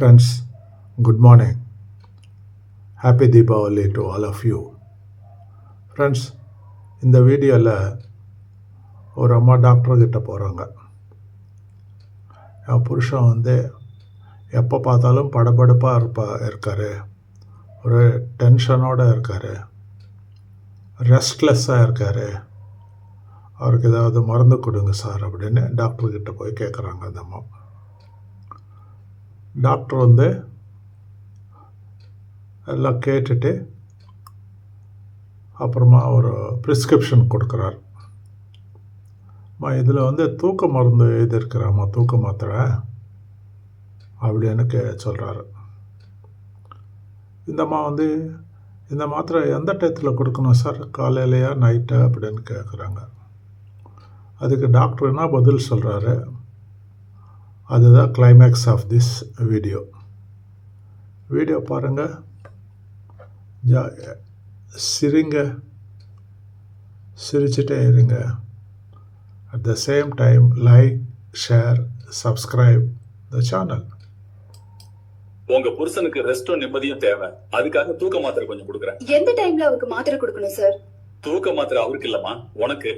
Friends good morning happy Deepavali to all of you friends இந்த வீடியோவில் ஒரு அம்மா டாக்டர்கிட்ட போகிறாங்க என் புருஷன் வந்து எப்போ பார்த்தாலும் படபடப்பாக இருப்பா இருக்கார். ஒரு டென்ஷனோடு இருக்கார். ரெஸ்ட்லெஸ்ஸாக இருக்கார். அவருக்கு ஏதாவது மருந்து கொடுங்க சார் அப்படின்னு டாக்டர்கிட்ட போய் கேட்குறாங்க அந்த அம்மா. டாக்டர் வந்து எல்லாம் கேட்டுட்டு அப்புறமா ஒரு ப்ரிஸ்கிரிப்ஷன் கொடுக்குறார். அம்மா இதில் வந்து தூக்க மருந்து எழுதியிருக்கிறாம்மா தூக்க மாத்திரை அப்படின்னு கே சொல்கிறாரு இந்தம்மா வந்து இந்த மாத்திரை எந்த டயத்தில் கொடுக்கணும் சார் காலையிலையா நைட்டா அப்படின்னு கேட்குறாங்க அதுக்கு டாக்டர் என்ன பதில் சொல்கிறாரு அதுதான் climax of this video video பாருங்கள் ஜா சிரிங்க. சிரிச்சிட்டே இருங்க. At the same time like share subscribe the channel உங்க புருஷனுக்கு ரெஸ்டும் நிம்மதியும் தேவை. அதுக்காக தூக்க மாத்திரை கொஞ்சம் கொடுக்குறேன். எந்த டைம்ல அவருக்கு மாத்திரை கொடுக்கணும் சார் தூக்க மாத்திரை அவருக்கு இல்லம்மா உனக்கு.